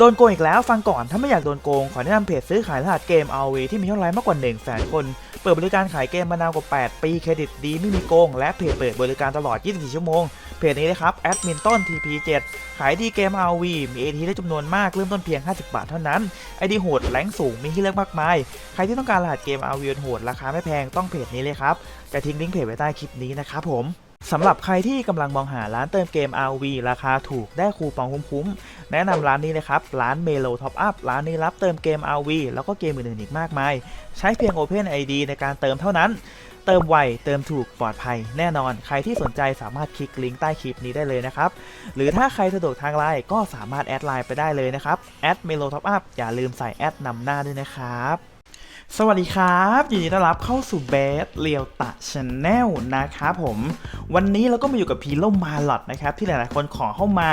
โดนโกงอีกแล้วฟังก่อนถ้าไม่อยากโดนโกง ขอแนะนำเพจซื้อขายรหัสเกม RV ที่มียอดไลค์มากกว่า 1 0 0 0 0แสนคน เปิดบริการขายเกมมานานกว่า 8 ปีเครดิตดีไม่มีโกง และเพจเปิดบริการตลอด 24 ชั่วโมง เพจนี้นะครับแอดมินต้น TP7 ขายดีเกม RV มี AT ได้จำนวนมากเริ่มต้นเพียง 50 บาทเท่านั้น ID โหดแรงสูงมีให้เลือกมากมาย ใครที่ต้องการรหัสเกม RV โหดราคาไม่แพงต้องเพจนี้เลยครับจะทิ้งลิงก์เพจไว้ใต้คลิปนี้นะครับผมสำหรับใครที่กำลังมองหาร้านเติมเกม RV ราคาถูกได้คูปองคุ้มๆ แนะนำร้านนี้เลยครับ ร้าน Melo Top Up ร้านนี้รับเติมเกม RV แล้วก็เกมอื่นๆอีกมากมาย ใช้เพียง Open ID ในการเติมเท่านั้น เติมไวเติมถูกปลอดภัย แน่นอน ใครที่สนใจสามารถคลิกลิงก์ใต้คลิปนี้ได้เลยนะครับ หรือถ้าใครสะดวกทางไลน์ก็สามารถแอดไลน์ไปได้เลยนะครับแอด Melo Top Up อย่าลืมใส่แอดนำหน้าด้วยนะครับ สวัสดีครับ ยินดีต้อนรับเข้าสู่เบสเรียวตะชาแนลนะครับผม วันนี้เราก็มาอยู่กับพีโลมาลอดนะครับ ที่หลายๆคนขอเข้ามา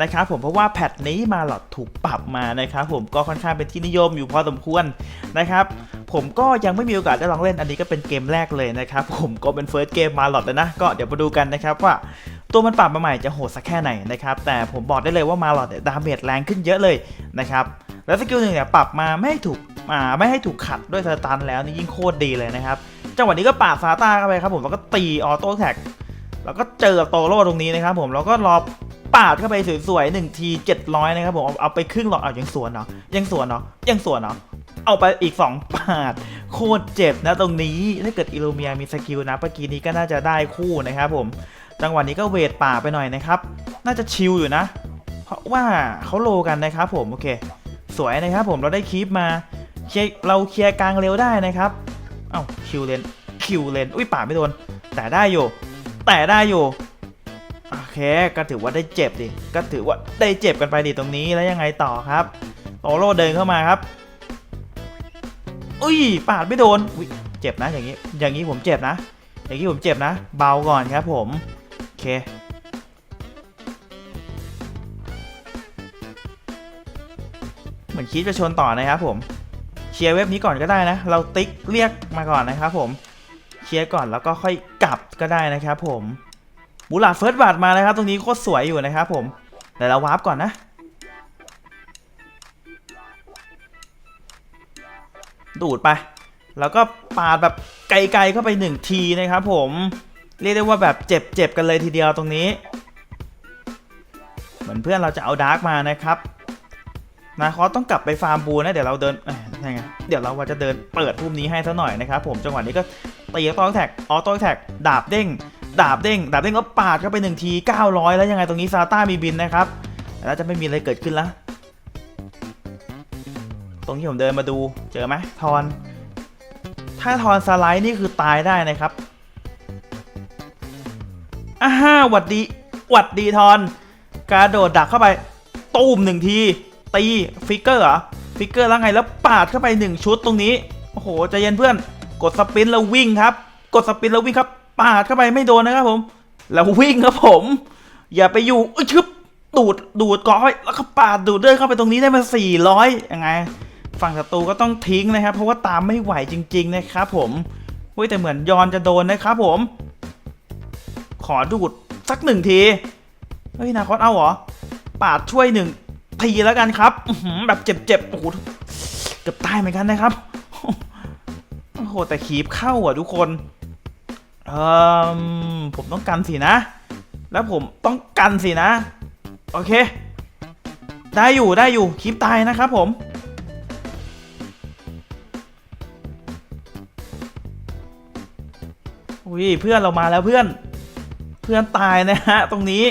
นะครับผมเพราะว่าแพทนี้มาลอดถูกปรับมานะครับผมก็ค่อนข้างเป็นที่นิยมอยู่พอสมควรนะครับผมก็ยังไม่มีโอกาสได้ลองเล่นอันนี้ก็เป็นเกมแรกเลยนะครับผมก็เป็นเฟิร์สเกมมาลอดเลยนะ ก็เดี๋ยวมาดูกันนะครับว่าตัวมันปรับมาใหม่จะโหดสักแค่ไหนนะครับแต่ผมบอกได้เลยว่ามาลอดเนี่ยดาเมจแรงขึ้นเยอะเลยนะครับแล้วสกิลหนึ่งเนี่ยปรับมาไม่ให้ถูก ไม่ให้ถูกขัดด้วยสตันแล้วนี่ยิ่งโคตรดีเลยนะครับ จังหวะนี้ก็ปาดซาต้าเข้าไปครับผมแล้วก็ตีออโต้แท็กแล้วก็เจอโตโร่ตรงนี้นะครับผมแล้วก็รอปาดเข้าไปสวยๆหนึ่งที700นะครับผมเอาเอาไปครึ่งหลอดเอายังสวนเนาะยังสวนเนาะยังสวนเนาะเอาไปอีก 2 ปาด โคตรเจ็บนะตรงนี้ ถ้าเกิดอิลูเมียมีสกิลนะเมื่อกี้นี้ก็น่าจะได้คู่นะครับผม จังหวะนี้ก็เวทป่าไปหน่อยนะครับ น่าจะชิลอยู่นะ เพราะว่าเขาโลกันนะครับผม โอเค สวยนะครับผมเราได้คีปมา เคลียร์เราเคลียร์กลางเร็วได้นะครับ เอ้าคิวเลนคิวเลน อุ้ยป่าไม่โดน แต่ได้อยู่ แต่ได้อยู่โอเคก็ถือว่าได้เจ็บดิ ก็ถือว่าได้เจ็บกันไปดิตรงนี้แล้วยังไงต่อครับโตโร่เดินเข้ามาครับ อุ้ยปาดไม่โดนอุ้ยเจ็บนะอย่างนี้ อย่างนี้ผมเจ็บนะ อย่างนี้ผมเจ็บนะ เบาก่อนครับผม โอเคเหมือนคิดจะชนต่อนะครับผม เคลียร์เว็บนี้ก่อนก็ได้นะ เราติ๊กเรียกมาก่อนนะครับผม เคลียร์ก่อนแล้วก็ค่อยกลับก็ได้นะครับผมบูลาเฟิร์สบัตมานะครับ ตรงนี้โคตรสวยอยู่นะครับผมเดี๋ยวเราวาร์ปก่อนนะดูดไป แล้วก็ปาดแบบไกลๆเข้าไปหนึ่งทีนะครับผม เรียกได้ว่าแบบเจ็บๆกันเลยทีเดียวตรงนี้ เหมือนเพื่อนเราจะเอาดาร์กมานะครับ นาคอสต้องกลับไปฟาร์มบูนะ เดี๋ยวเราเดิน เอ้ยยังไงเดี๋ยวเราจะเดินเปิดพุ่มนี้ให้ซะหน่อยนะครับผมจังหวะนี้ก็ตีออโต้แท็กออโต้แท็กดาบเด้งดาบเด้งดาบเด้งก็ปาดเข้าไปหนึ่งที 900 แล้วยังไงตรงนี้ซาต้ามีบินนะครับแล้วจะไม่มีอะไรเกิดขึ้นละตรงที่ผมเดินมาดูเจอไหมทอน ถ้าทอนสไลด์นี่คือตายได้นะครับอ่าฮ่าหวัดดีหวัดดีทอน กระโดดดักเข้าไป ตูมหนึ่งที ตี ฟิกเกอร์เหรอ ฟิกเกอร์แล้วไงแล้วปาดเข้าไปหนึ่งชุดตรงนี้ โอ้โหใจเย็นเพื่อน กดสปินแล้ววิ่งครับ กดสปินแล้ววิ่งครับ ปาดเข้าไปไม่โดนนะครับผม แล้ววิ่งครับผม อย่าไปอยู่อึ๊ยชึบดูดดูดเกาะเข้าไปแล้วก็ปาดดูดเดินเข้าไปตรงนี้ได้มา 400ยังไง ฝั่งศัตรูก็ต้องทิ้งนะครับ เพราะว่าตามไม่ไหวจริง ๆ นะครับผมเฮ้ยแต่เหมือนยอนจะโดนนะครับผม ขอดูดสักหนึ่งที เฮ้ยนาคอสเอาเหรอ ปาดช่วยหนึ่ง ทีแล้วกันครับแบบเจ็บๆ โอ้โหเกือบตายเหมือนกันนะครับ โอ้โห แต่ขีบเข้าอะทุกคนเออผมต้องกันสินะ แล้วผมต้องกันสินะ โอเค ได้อยู่ได้อยู่คลิปตายนะครับผม อุ้ยเพื่อนเรามาแล้วเพื่อน เพื่อนตายนะฮะตรงนี้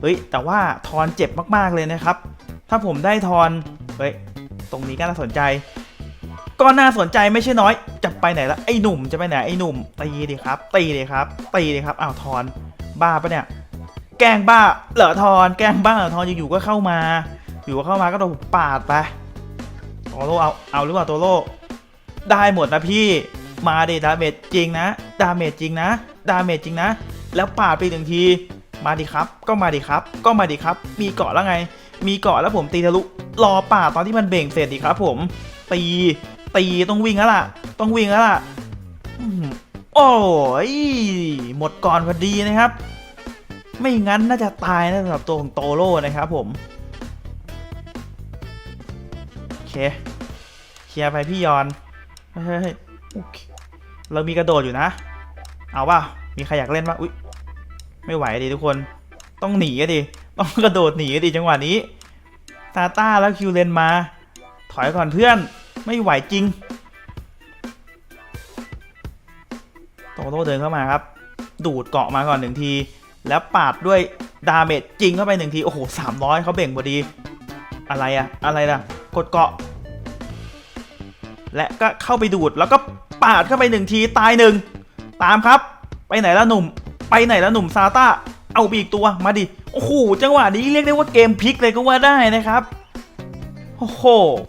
เฮ้ยแต่ว่าทอนเจ็บมากๆเลยนะครับ ถ้าผมได้ทอน เฮ้ย ตรงนี้ก็น่าสนใจ ก็น่าสนใจไม่ใช่น้อย จะไปไหนละไอ้หนุ่มจะไปไหนไอ้หนุ่มตีดิครับ ตีดิครับ ตีดิครับอ้าวทอน บ้าปะเนี่ย แกล้งบ้าเหรอทอน แกล้งบ้าเหรอทอนอยู่ๆก็เข้ามา อยู่เข้ามาก็โดนปาดไปโตโร่เอา เอาหรือเปล่าโตโร่ได้หมดนะพี่ มาดิดาเมจจริงนะ ดาเมจจริงนะ ดาเมจจริงนะ แล้วปาดไปหนึ่งที มาดิครับ ก็มาดิครับ ก็มาดิครับ มีเกาะแล้วไง มีเกาะแล้วผมตีทะลุรอป่าตอนที่มันเบ่งเสร็จดีครับ ผมตีตีต้องวิ่งแล้วล่ะ ต้องวิ่งแล้วล่ะโอ้ยหมดก่อนพอดีนะครับ ไม่งั้นน่าจะตายนะสำหรับตัวของโตโร่นะครับ ผมโอเคเคลียร์ไปพี่ยอนเฮ้ยเฮ้ยเฮ้ยโอเคเรามีกระโดดอยู่นะ เอาว่ามีใครอยากเล่นปะอุ๊ยไม่ไหวดิทุกคน ต้องหนีอะดิ ต้องกระโดดหนีดิจังหวะนี้ซาต้าแล้วคิวเลนมา ถอยก่อนเพื่อนไม่ไหวจริง โตโต้เดินเข้ามาครับ ดูดเกาะมาก่อนหนึ่งที แล้วปาดด้วยดาเมจจริงเข้าไปหนึ่งที โอ้โหสามร้อยเขาเบ่งพอดี อะไรอะอะไรล่ะ กดเกาะ และก็เข้าไปดูดแล้วก็ปาดเข้าไปหนึ่งทีตายหนึ่งตามครับ ไปไหนละหนุ่ม ไปไหนละหนุ่มซาต้าเอาไปอีกตัวมาดิ โอ้โหจังหวะนี้เรียกได้ว่าเกมพลิกเลยก็ว่าได้นะครับโอ้โห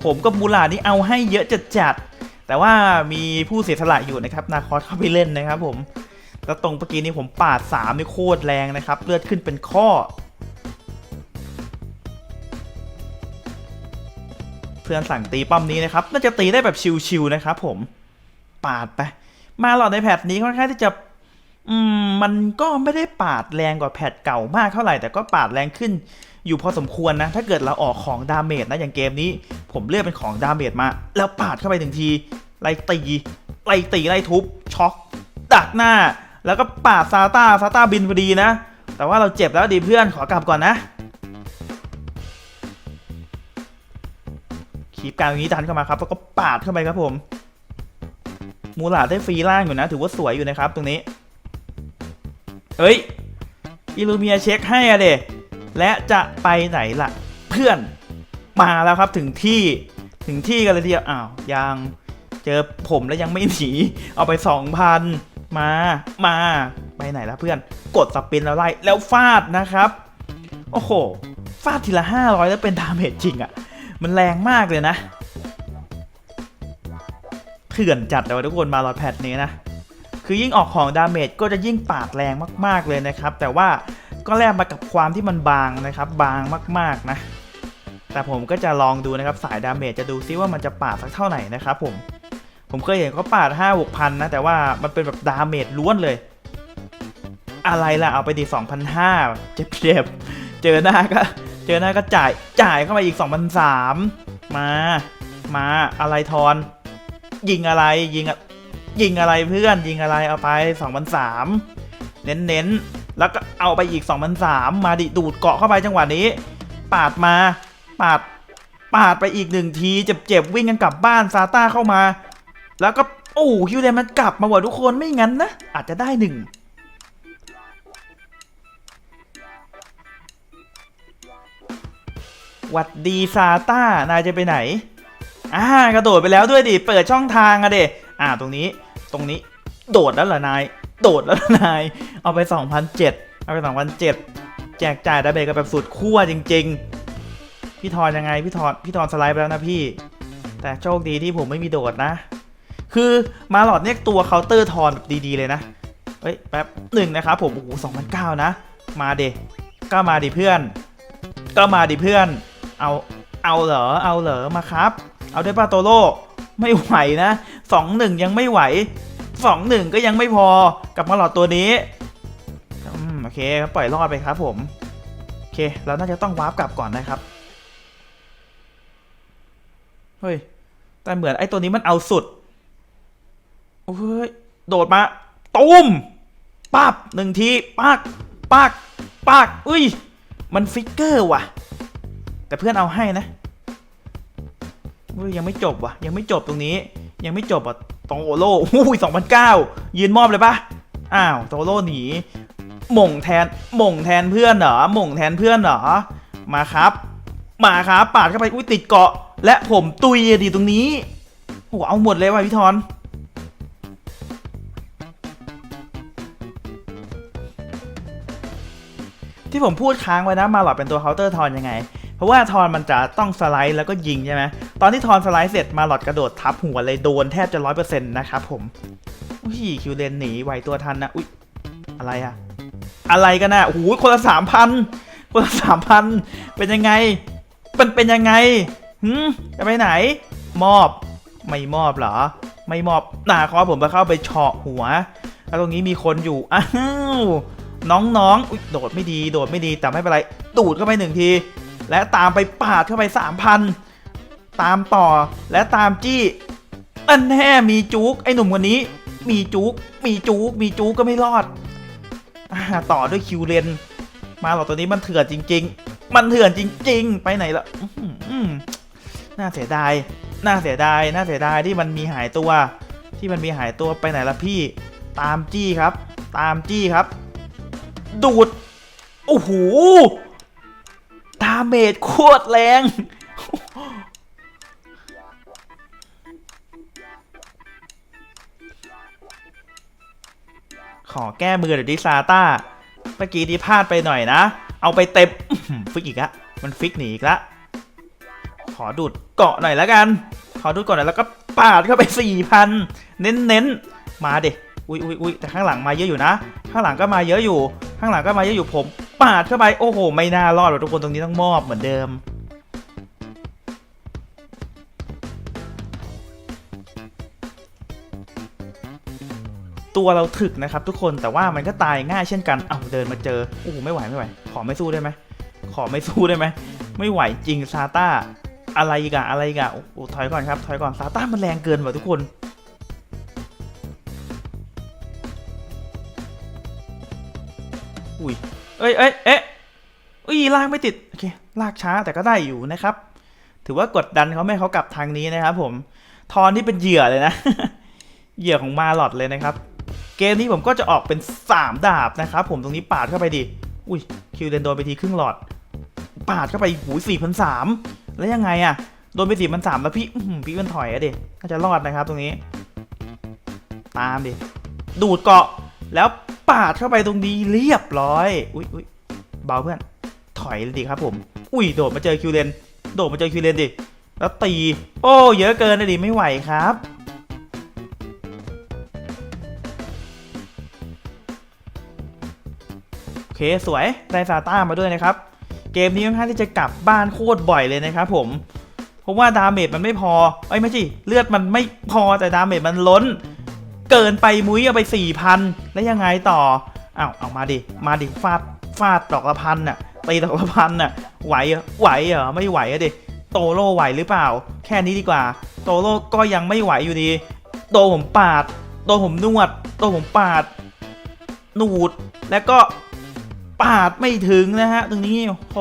ผมกับมูลานี่เอาให้เยอะจัดจัดๆแต่ว่ามีผู้เสียสละอยู่นะครับนาคอสเข้าไปเล่นนะครับผมแล้วตรงเมื่อกี้นี้ผมปาด3นี่โคตรแรงนะครับ เลือดขึ้นเป็นข้อ เพื่อนสั่งตีป้อมนี้นะครับ น่าจะตีได้แบบชิวๆนะครับผมปาดไป มาหลอดในแพทนี้ค่อนข้างที่จะ อืมมันก็ไม่ได้ปาดแรงกว่าแพทเก่ามากเท่าไหร่ แต่ก็ปาดแรงขึ้นอยู่พอสมควรนะ ถ้าเกิดเราออกของดาเมจนะอย่างเกมนี้ ผมเลือกเป็นของดาเมจมา แล้วปาดเข้าไปหนึ่งทีไล่ตีไล่ตีไล่ทุบช็อกดักหน้า แล้วก็ปาดซาต้าซาต้าบินพอดีนะ แต่ว่าเราเจ็บแล้วดีเพื่อนขอกลับก่อนนะขีบกางอย่างนี้ดันเข้ามาครับแล้วก็ปาดเข้าไปครับผม มูลาดได้ฟรีล่างอยู่นะ ถือว่าสวยอยู่นะครับตรงนี้ เฮ้ยอิลูเมียเช็คให้อะเดและจะไปไหนล่ะ เพื่อนมาแล้วครับถึงที่ถึงที่กันเลยทีเดียวอ้าวยังเจอผมแล้วยังไม่หนีเอาไปสองพันมามาไปไหนล้วเพื่อนกดสปินแล้วไล่แล้วฟาดนะครับ โอ้โห ฟาดทีละห้าร้อยแล้วเป็นดาเมจจริงอะมันแรงมากเลยนะเถื่อนจัดเลยทุกคนมาลอดแพทนี้นะ คือยิ่งออกของดาเมจก็จะยิ่งปาดแรงมาก ๆเลยนะครับ แต่ว่าก็แลกมากับความที่มันบางนะครับ บางมากๆนะ แต่ผมก็จะลองดูนะครับสายดาเมจจะดูซิว่ามันจะปาดสักเท่าไหร่นะครับผมผมเคยเห็นเขาปาด5 6พันนะ แต่ว่ามันเป็นแบบดาเมจล้วนเลย อะไรล่ะ เอาไปดี2,500เจ็บๆเจอหน้าก็ เจอหน้าก็จ่ายจ่ายเข้ามาอีก2,300มา มาอะไรทอน ยิงอะไรยิงอะ ยิงอะไรเพื่อนยิงอะไรเอาไป2 0 0เน้นเน้นๆแล้วก็เอาไปอีก2,300มาดิดูดเกาะเข้าไปจังหวะนี้ ปาดมา ปาด ปาดไปอีกหนึ่งทีเจ็บๆวิ่งกันกลับบ้านซาต้าเข้ามา แล้วก็โอ้คิวเดนมันกลับมาว่ะทุกคนไม่งั้นนะ อาจจะได้หนึ่งหวัดดีซาต้านายจะไปไหนอ่ากระโดดไปแล้วด้วยดิ เปิดช่องทางอะเด อ่าตรงนี้ตรงนี้โดดแล้วเหรอนาย โดดแล้วนาย เอาไป 2,007 เอาไป 2,007 แจกจ่ายดาเบจกันแบบสุดขั้วจริง ๆ พี่ทอนยังไง พี่ทอนพี่ทอนสไลด์ไปแล้วนะพี่ แต่โชคดีที่ผมไม่มีโดดนะ คือมาหลอดเนี่ยตัวเคาน์เตอร์ทอนแบบดีๆเลยนะ เฮ้ยแป๊บหนึ่งนะครับผม โอ้โหสองพันเก้านะ มาเดก็มาดิเพื่อน ก็มาดิเพื่อน เอา เอาเหรอ เอาเหรอ มาครับ เอาได้ป่ะโตโร่ ไม่ไหวนะสองหนึ่งยังไม่ไหวสองหนึ่งก็ยังไม่พอกับมาหลอดตัวนี้อืมโอเคปล่อยรอดไปครับผม โอเคเราน่าจะต้องวาร์ปกลับก่อนนะครับ เฮ้ย แต่เหมือนไอ้ตัวนี้มันเอาสุด โอ้ย โดดมาตุ้มปั๊บหนึ่งทีปักปักปักอุ้ย มันฟิกเกอร์ว่ะ แต่เพื่อนเอาให้นะ ยยังไม่จบว่ะ ยังไม่จบตรงนี้ ยังไม่จบอะโตโร่อุ้ยสองพันเก้ายืนมอบเลยปะอ้าวโตโร่หนีหม่งแทนหม่งแทนเพื่อนเหรอหม่งแทนเพื่อนเหรอมาครับ มาครับปาดเข้าไปอุ้ยติดเกาะ และผมตุยดีตรงนี้โอ้เอาหมดเลยว่ะพี่ทอนที่ผมพูดค้างไว้นะมาหลอดเป็นตัวเคาน์เตอร์ทอนยังไง ราะว่าทอนมันจะต้องสไลด์แล้วก็ยิงใช่ไหมตอนที่ทอนสไลด์เสร็จมาหลอดกระโดดทับหัวเลยโดนแทบจะร้อยเปอร์เซ็นต์นะครับผม อุ้ยคิวเลนหนีไหวตัวทันนะ อุ้ยอะไรอะอะไรกันนะโอ้โหคนละสามพันคนละสามพันเป็นยังไงเป็นเป็นยังไงหืมจะไปไหน มอบ ไม่มอบเหรอ ไม่มอบหนาคอผมไปเข้าไปเฉาะหัว แล้วตรงนี้มีคนอยู่ อ้าว น้องๆ อุ๊ยโดดไม่ดี โดดไม่ดี แต่ไม่เป็นไร ตูดเข้าไปหนึ่งที และตามไปปาดเข้าไปสามพันตามต่อและตามจี้อันแน่มีจุกไอ้หนุ่มคนนี้ มีจุกมีจุกมีจุกก็ไม่รอดอต่อด้วยคิวเลนมาหรอกตัวนี้มันเถื่อนจริง ๆ มันเถื่อนจริง ๆ ไปไหนละน่าเสียดาย น่าเสียดาย น่าเสียดายที่มันมีหายตัว ที่มันมีหายตัวไปไหนละพี่ ตามจี้ครับ ตามจี้ครับ ดูด โอ้โห ดาเมจโคตรแรง ขอแก้มือเดี๋ยวดิซาต้า เมื่อกี้ที่พลาดไปหน่อยนะ เอาไปเต็มฟิกอีกละมันฟิกหนีอีกละ ขอดูดเกาะหน่อยแล้วกัน ขอดูดเกาะหน่อยแล้วก็ปาดเข้าไปสี่พันเน้นเน้นๆมาเด็อุ้ยอุ้ยอุ้ยแต่ข้างหลังมาเยอะอยู่นะ ข้างหลังก็มาเยอะอยู่ ข้างหลังก็มาเยอะอยู่ผม ปาดเข้าไปโอ้โห ไม่น่ารอดหรอกทุกคนตรงนี้ต้องมอบเหมือนเดิม ตัวเราถึกนะครับทุกคนแต่ว่ามันก็ตายง่ายเช่นกันเอาเดินมาเจอโอ้โหไม่ไหวไม่ไหว ขอไม่สู้ได้ไหมขอไม่สู้ได้ไหมไม่ไหวจริงซาต้าอะไรอีกอะอะไรอีกอะโอ้โหถอยก่อนครับถอยก่อนซาต้ามันแรงเกินว่ะทุกคน เอ้ยเอ้ยเอ๊ะอุ้ยลากไม่ติด โอเค ลากช้าแต่ก็ได้อยู่นะครับ ถือว่ากดดันเขาไม่เขากลับทางนี้นะครับผม ทอนนี่เป็นเหยื่อเลยนะ เหยื่อของมาลอดเลยนะครับ เกมนี้ผมก็จะออกเป็น 3 ดาบนะครับผมตรงนี้ปาดเข้าไปดิ อุ้ย คิวเดนโดนไปทีครึ่งหลอด ปาดเข้าไปหูสี่พันสามแล้วยังไงอะโดนไปสี่พันสามแล้วพี่พี่มันถอยอะดิน่าจะรอดนะครับตรงนี้ ตามดิ ดูดเกาะแล้ว ปาดเข้าไปตรงนี้เรียบร้อย อุ้ยอุ้ยเบาเพื่อน ถอยเลยดิครับผม อุ้ยโดดมาเจอคิวเลน โดดมาเจอคิวเลนดิ แล้วตี โอ้เยอะเกินนะดิไม่ไหวครับโอเคสวยได้ซาต้ามาด้วยนะครับ เกมนี้ค่อนข้างที่จะกลับบ้านโคตรบ่อยเลยนะครับผมเพราะว่าดาเมจมันไม่พอเอ้ยไม่ใช่เลือดมันไม่พอแต่ดาเมจมันล้น เกินไปมุ้ยเอาไปสี่พันแล้วยังไงต่ออ้าวเอามาดิมาดิฟาดฟาดดอกละพันน่ะตีดอกละพันน่ะไหวไหวเหรอไม่ไหวอะดิโตโร่ไหวหรือเปล่า แค่นี้ดีกว่า โตโร่ก็ยังไม่ไหวอยู่ดี โตผมปาด โตผมนวด โตผมปาด นูดแล้วก็ปาดไม่ถึงนะฮะตรงนี้โอ้โห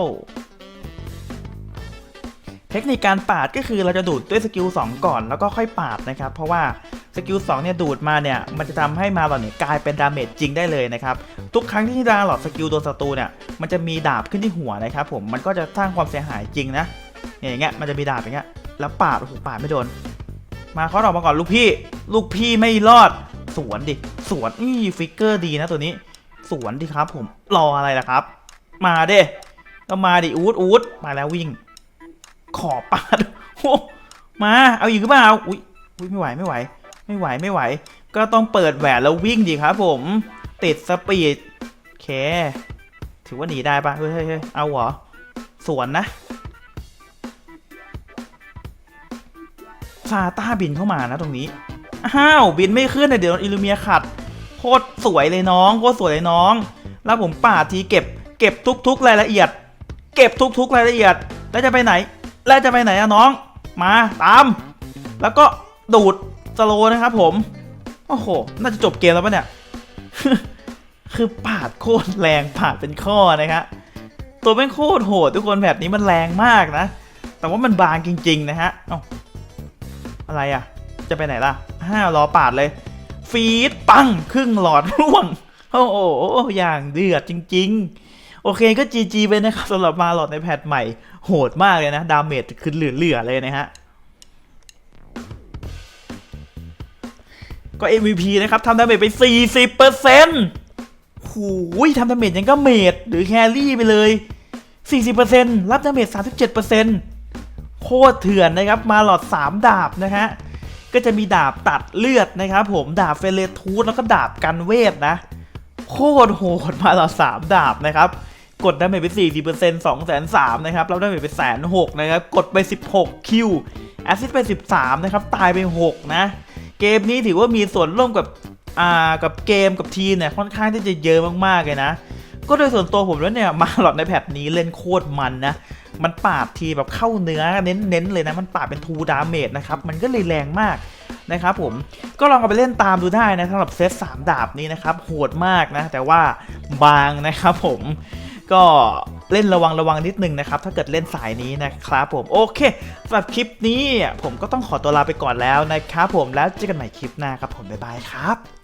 เทคนิคการปาดก็คือเราจะดูดด้วยสกิล2ก่อนแล้วก็ค่อยปาดนะครับ เพราะว่า กิล2เนี่ยดูดมาเนี่ยมันจะทำให้มาหลอดเนี่ยกลายเป็นดาเมจจริงได้เลยนะครับทุกครั้งที่ดาหลอดสกิลโดนศัตรูเนี่ยมันจะมีดาบขึ้นที่หัวนะครับผมมันก็จะสร้างความเสียหายจริงนะเนี่ยอย่างเงี้ยมันจะมีดาบอย่างเงี้ยแล้วปาดโอ้โหปาดไม่โดน มาเขาออกมาก่อนลูกพี่ ลูกพี่ไม่รอดสวนดิสวนนี่ฟิกเกอร์ดีนะตัวนี้ สวนดิครับผมรออะไรล่ะครับ มาเด้ก็มาดิอูดอูดมาแล้ววิ่ง ขอปาดโอ้มาเอาอีกหรือเปล่าอุ้ยอุ้ยไม่ไหวไม่ไหว ไม่ไหวไม่ไหว ก็ต้องเปิดแหวนแล้ววิ่งดิครับผม ติดสปีดโอเค ถือว่าหนีได้ปะเฮ้ยเฮ้ยเอาเหรอ สวนนะซาต้าบินเข้ามานะตรงนี้ อ้าว บินไม่ขึ้นเลยเดี๋ยวอิลูเมียขัด โคตรสวยเลยน้องโคตรสวยเลยน้อง แล้วผมปาดทีเก็บ เก็บทุก ๆ รายละเอียด เก็บทุก ๆ รายละเอียด แล้วจะไปไหน แล้วจะไปไหนอะน้อง มาตาม แล้วก็ดูด สโลนะครับผม โอ้โห น่าจะจบเกมแล้วปะเนี่ย คือปาดโคตรแรงปาดเป็นข้อนะครับตัวเป็นโคตรโหดทุกคนแบบนี้มันแรงมากนะ แต่ว่ามันบางจริง ๆ นะฮะเอาอะไรอะ จะไปไหนล่ะห้ารอปาดเลย ฟีดปังครึ่งหลอดร่วง โอ้โห อย่างเดือดจริง ๆ โอเคก็ GG ไปนะครับสำหรับมาหลอดในแพทใหม่ โหดมากเลยนะ ดาเมจคือเหลือๆเลยนะฮะ ก็ MVP นะครับทำดาเมจไป 40%หูยทำดาเมจยังก็เมจหรือแครี่ไปเลย 40%รับดาเมจ37%โคตรเถื่อนนะครับ มาหลอด 3 ดาบนะฮะ ก็จะมีดาบตัดเลือดนะครับผม ดาบเฟเลทูธแล้วก็ดาบกันเวทนะ โคตรโหดมาหลอด 3 ดาบนะครับ กดดาเมจไป 40% 2 3 0 0นะครับ รับดาเมจไปแสนหกนะครับ กดไป 16 คิว แอสซิสไป 13 นะครับ ตายไป 6 นะ เกมนี้ถือว่ามีส่วนร่วมกับอ่ากับเกมกับทีมเนี่ยค่อนข้างที่จะเยอะมากๆเลยนะ ก็โดยส่วนตัวผมแล้วเนี่ยมาหลอดในแพทนี้เล่นโคตรมันนะมันปาดทีแบบเข้าเนื้อเน้นๆเลยนะมันปาดเป็นทูดาเมจนะครับมันก็เลยแรงมากนะครับผมก็ลองเอาไปเล่นตามดูได้นะสำหรับเซต3ดาบนี้นะครับโหดมากนะ แต่ว่าบางนะครับผม ก็เล่นระวังระวังนิดนึงนะครับ ถ้าเกิดเล่นสายนี้นะครับผม โอเคสำหรับคลิปนี้ผมก็ต้องขอตัวลาไปก่อนแล้วนะครับผมแล้วเจอกันใหม่คลิปหน้าครับผมบ๊ายบายครับ